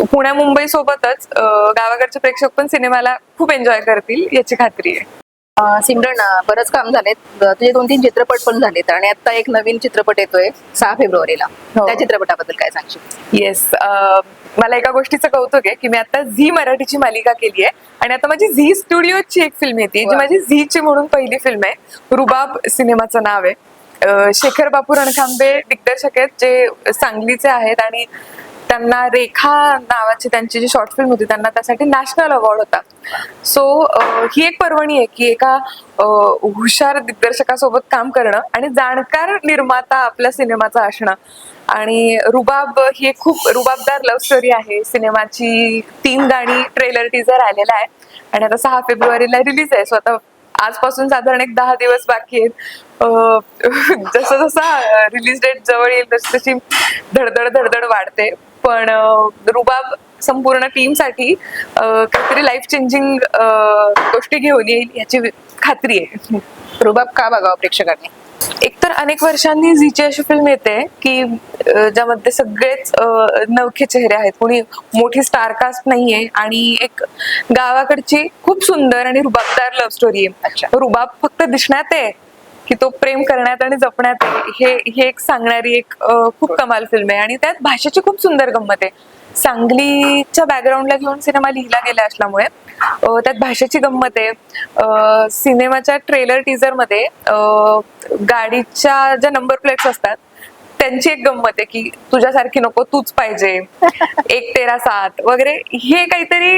पुण्या मुंबई सोबतच गावाकडचे प्रेक्षक पण सिनेमाला खूप एन्जॉय करतील याची खात्री आहे. सिमरन बरंच काम झालेत. तुझे दोन तीन चित्रपट पण झालेत आणि आता एक नवीन चित्रपट येतोय सहा फेब्रुवारीला. हो. त्या चित्रपटाबद्दल काय सांगशील? येस मला एका गोष्टीचं कौतुक आहे की मी आता झी मराठीची मालिका केली आहे आणि आता माझी झी स्टुडिओची एक फिल्म येते जी. माझी झीची म्हणून पहिली फिल्म आहे. रुबाब सिनेमाचं नाव आहे. शेखर बापू रणखांबे दिग्दर्शक आहेत जे सांगलीचे आहेत आणि त्यांना रेखा नावाची त्यांची जी शॉर्ट फिल्म होती त्यांना त्यासाठी नॅशनल अवॉर्ड होता. सो ही एक पर्वणी आहे की एका हुशार दिग्दर्शकासोबत काम करणं आणि जाणकार निर्माता आपल्या सिनेमाचा असणं. आणि रुबाब ही एक खूप रुबाबदार लव्ह स्टोरी आहे. सिनेमाची तीन गाणी ट्रेलर टीजर आलेला आहे. आणि आता सहा फेब्रुवारीला रिलीज आहे. सो आता आजपासून साधारण एक दहा दिवस बाकी आहेत. जसं जसं रिलीज डेट जवळ येईल तशी तशी धडधड धडधड वाढते. पण रुबाब संपूर्ण टीमसाठी काहीतरी लाईफ चेंजिंग गोष्टी घेऊन येईल याची खात्री आहे. रुबाब का बघावं प्रेक्षकांनी? एकतर अनेक वर्षांनी झीची अशी फिल्म येते की ज्यामध्ये सगळेच नवखे चेहरे आहेत. कोणी मोठी स्टारकास्ट नाहीये आणि एक गावाकडची खूप सुंदर आणि रुबाबदार लव्ह स्टोरी. आहे. रुबाब फक्त दिसण्यात आहे की तो प्रेम करण्यात आणि जपण्यात आहे. हे हे एक सांगणारी एक खूप कमाल फिल्म आहे. आणि त्यात भाषेची खूप सुंदर गंमत आहे. सांगलीच्या बॅकग्राऊंडला घेऊन सिनेमा लिहिला गेला असल्यामुळे त्यात भाषेची गंमत आहे. सिनेमाच्या ट्रेलर टीजरमध्ये गाडीच्या ज्या नंबर प्लेट्स असतात त्यांची एक गंमत आहे की तुझ्यासारखी नको तूच पाहिजे. एक तेरा सात वगैरे. हे काहीतरी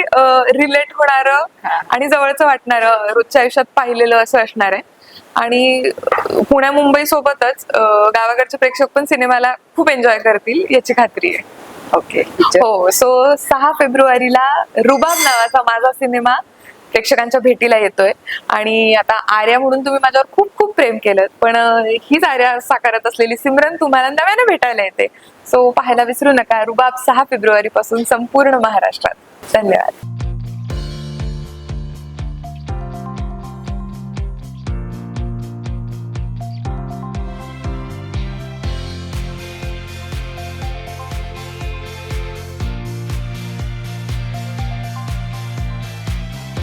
रिलेट होणारं आणि जवळचं वाटणारं रोजच्या आयुष्यात पाहिलेलं असं असणार आहे. आणि पुण्या मुंबई सोबतच गावाकडचे प्रेक्षक पण सिनेमाला खूप एन्जॉय करतील याची खात्री आहे. ओके हो सो सहा फेब्रुवारीला रुबाब नावाचा माझा सिनेमा प्रेक्षकांच्या भेटीला येतोय. आणि आता आर्या म्हणून तुम्ही माझ्यावर खूप खूप प्रेम केलं. पण हीच आर्या साकारत असलेली सिमरन तुम्हाला नव्याने भेटायला येते. सो पाहायला विसरू नका. रुबाब सहा फेब्रुवारी पासून संपूर्ण महाराष्ट्रात. धन्यवाद.